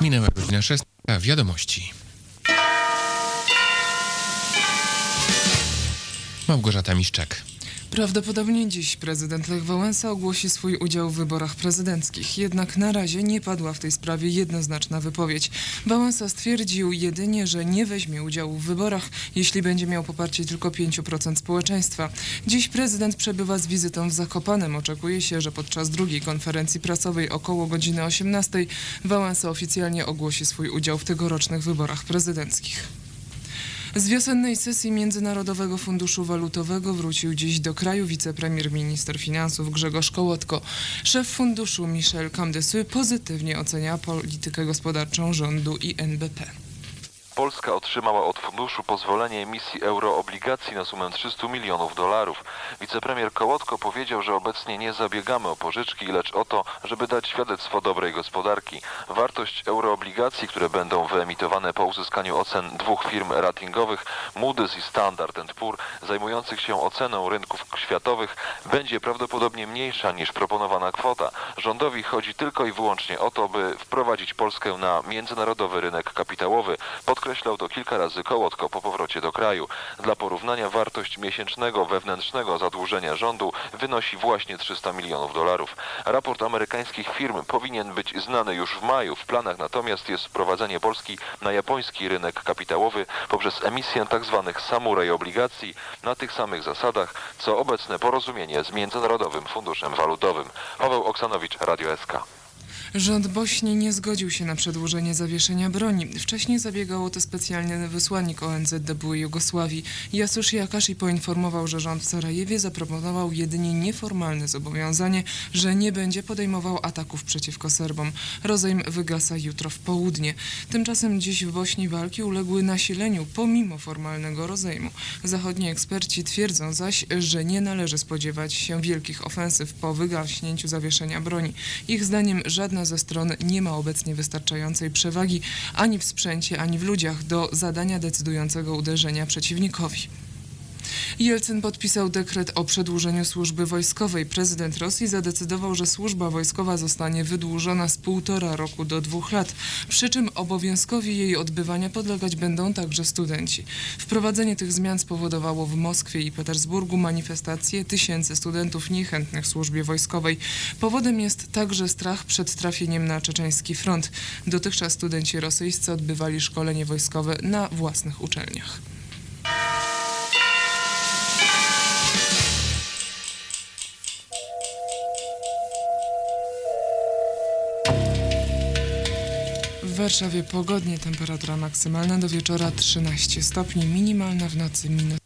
Minęła godzina 16. Wiadomości. Małgorzata Miszczak. Prawdopodobnie dziś prezydent Lech Wałęsa ogłosi swój udział w wyborach prezydenckich. Jednak na razie nie padła w tej sprawie jednoznaczna wypowiedź. Wałęsa stwierdził jedynie, że nie weźmie udziału w wyborach, jeśli będzie miał poparcie tylko 5% społeczeństwa. Dziś prezydent przebywa z wizytą w Zakopanem. Oczekuje się, że podczas drugiej konferencji prasowej około godziny 18 Wałęsa oficjalnie ogłosi swój udział w tegorocznych wyborach prezydenckich. Z wiosennej sesji Międzynarodowego Funduszu Walutowego wrócił dziś do kraju wicepremier minister finansów Grzegorz Kołotko. Szef funduszu Michel Camdesy pozytywnie ocenia politykę gospodarczą rządu i NBP. Polska otrzymała od funduszu pozwolenie emisji euroobligacji na sumę 300 milionów dolarów. Wicepremier Kołotko powiedział, że obecnie nie zabiegamy o pożyczki, lecz o to, żeby dać świadectwo dobrej gospodarki. Wartość euroobligacji, które będą wyemitowane po uzyskaniu ocen dwóch firm ratingowych, Moody's i Standard Poor, zajmujących się oceną rynków światowych, będzie prawdopodobnie mniejsza niż proponowana kwota. Rządowi chodzi tylko i wyłącznie o to, by wprowadzić Polskę na międzynarodowy rynek kapitałowy. Podkreślał to kilka razy Kołotko po powrocie do kraju. Dla porównania wartość miesięcznego wewnętrznego zadłużenia rządu wynosi właśnie 300 milionów dolarów. Raport amerykańskich firm powinien być znany już w maju. W planach natomiast jest wprowadzenie Polski na japoński rynek kapitałowy poprzez emisję tzw. samuraj obligacji na tych samych zasadach, co obecne porozumienie z Międzynarodowym Funduszem Walutowym. Paweł Oksanowicz, Radio SK. Rząd Bośni nie zgodził się na przedłużenie zawieszenia broni. Wcześniej zabiegał o to specjalny wysłannik ONZ do byłej Jugosławii. Jasusz Jakashi poinformował, że rząd w Sarajewie zaproponował jedynie nieformalne zobowiązanie, że nie będzie podejmował ataków przeciwko Serbom. Rozejm wygasa jutro w południe. Tymczasem dziś w Bośni walki uległy nasileniu pomimo formalnego rozejmu. Zachodni eksperci twierdzą zaś, że nie należy spodziewać się wielkich ofensyw po wygaśnięciu zawieszenia broni. Ich zdaniem żadna ze stron nie ma obecnie wystarczającej przewagi ani w sprzęcie, ani w ludziach do zadania decydującego uderzenia przeciwnikowi. Jelcyn podpisał dekret o przedłużeniu służby wojskowej. Prezydent Rosji zadecydował, że służba wojskowa zostanie wydłużona z półtora roku do dwóch lat, przy czym obowiązkowi jej odbywania podlegać będą także studenci. Wprowadzenie tych zmian spowodowało w Moskwie i Petersburgu manifestacje tysięcy studentów niechętnych służbie wojskowej. Powodem jest także strach przed trafieniem na czeczeński front. Dotychczas studenci rosyjscy odbywali szkolenie wojskowe na własnych uczelniach. Warszawie pogodnie, temperatura maksymalna do wieczora 13 stopni, minimalna w nocy minus